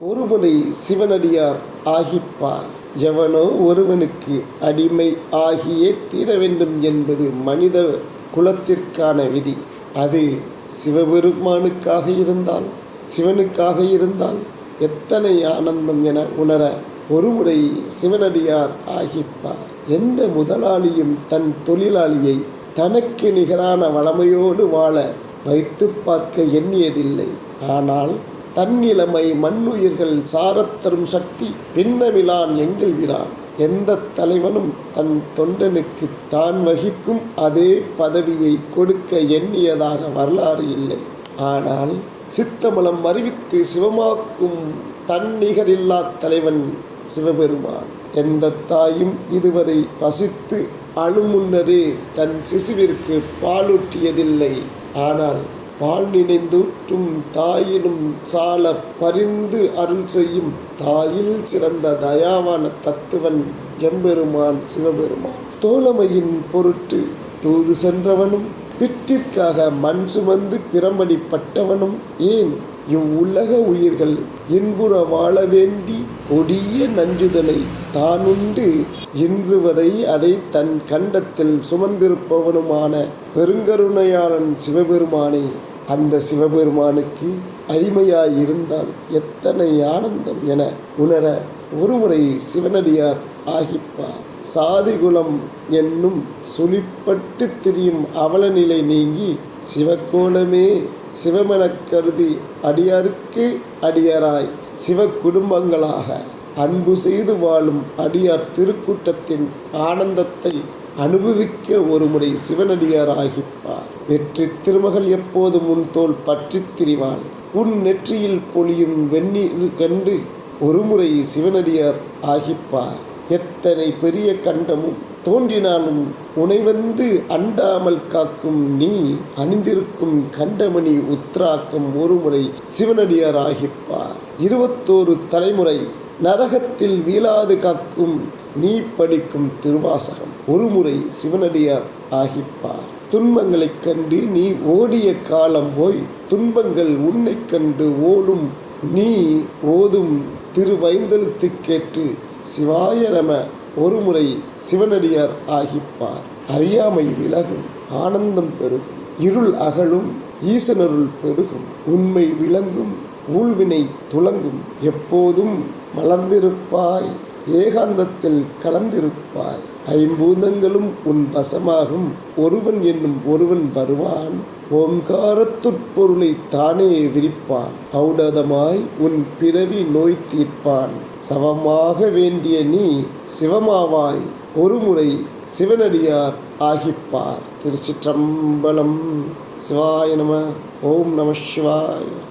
ஒருவனை சிவனடியார் ஆகிப்பார். எவனோ ஒருவனுக்கு அடிமை ஆகியே தீர வேண்டும் என்பது மனித குலத்திற்கான விதி. அது சிவபெருமானுக்காக இருந்தால் சிவனுக்காக இருந்தால் எத்தனை ஆனந்தம் என உணர ஒருமுறை சிவனடியார் ஆகிப்பார். எந்த முதலாளியும் தன் தொழிலாளியை தனக்கு நிகரான வளமையோடு வாழ வைத்து பார்க்க எண்ணியதில்லை. ஆனால் தன்னிலைமை மண்ணுயிர்கள் சாரத்தரும் சக்தி பின்னமிலான் எங்கள் வீரான். எந்த தலைவனும் தன் தொண்டனுக்கு தான் வகிக்கும் அதே பதவியை கொடுக்க எண்ணியதாக வரலாறு இல்லை. ஆனால் சித்தமலம் அறிவித்து சிவமாக்கும் தன்னிகரில்லா தலைவன் சிவபெருமான். எந்த தாயும் இதுவரை பசித்து அழுமுன்னரே தன் சிசுவிற்கு பாலூட்டியதில்லை. ஆனால் பால் நினைந்தூற்றும் தாயினும் சால பரிந்து அருள் செய்யும் தாயில் சிறந்த தயாவான தத்துவன் எம்பெருமான் சிவபெருமான். தோழமையின் பொருட்டு தூது சென்றவனும் பிற்றிற்காக மண் சுமந்து பிரமணிப்பட்டவனும் ஏன் இவ்வுலக உயிர்கள் இன்புற வாழ வேண்டி கொடிய நஞ்சுதலை தானுண்டு இன்று வரை அதை தன் கண்டத்தில் சுமந்திருப்பவனுமான பெருங்கருணையாளன் சிவபெருமானே. அந்த சிவபெருமானுக்கு அடிமையாயிருந்தால் எத்தனை ஆனந்தம் என உணர ஒருமுறை சிவனடியார் ஆகிப்பார். சாதிகுலம் என்னும் சுழிப்பட்டு திரியும் அவலநிலை நீங்கி சிவக்கோலமே சிவமெனக் கருதி அடியாருக்கு அடியாராய் சிவ குடும்பங்களாக அன்பு செய்து வாழும் அடியார் திருக்கூட்டத்தின் ஆனந்தத்தை அனுபவிக்க ஒருமுறை சிவனடியார் ஆகிப்பார் வெற்றி திருமகள் எப்போது முன் தோல் பற்றித் திரிவாள்? உன் நெற்றியில் பொழியும் வெந்நீர் கண்டு ஒருமுறை சிவனடியார் ஆகிப்பார். எத்தனை பெரிய கண்டமும் தோன்றினாலும் உனைவந்து அண்டாமல் காக்கும் நீ அணிந்திருக்கும் கண்டமணி உத்ராக்கம் ஒருமுறை சிவனடியாராகிப்பார். இருபத்தோரு தலைமுறை நரகத்தில் வீழாது காக்கும் நீ படிக்கும் திருவாசகம் ஒருமுறை சிவனடியார் ஆகிப்பார். துன்பங்களைக் கண்டு நீ ஓடிய காலம் போய் துன்பங்கள் உன்னை கண்டு ஓடும் நீ ஓதும் திருவைந்தெழுத்து கேட்டு சிவாய நம ஒருமுறை சிவனடியார் ஆகிப்பார். அறியாமை விலகும் ஆனந்தம் பெருகும் இருள் அகலும் ஈசனருள் பெருகும் உண்மை விளங்கும் ஊழ்வினை துலங்கும் எப்போதும் மலர்ந்திருப்பாய். ஏகாந்தத்தில் கலந்திருப்பாய். ஐம்பூதங்களும் உன் வசமாகும். ஒருவன் என்னும் ஒருவன் வருவான். ஓங்காரத்துட்பொருளை தானே விரிப்பான். ஔடதமாய் உன் பிறவி நோய் தீர்ப்பான். சவமாக வேண்டிய நீ சிவமாவாய். ஒருமுறை சிவனடியார் ஆகிப்பார். திருச்சிற்றம்பலம் சிவாய நம. ஓம் நம சிவாய.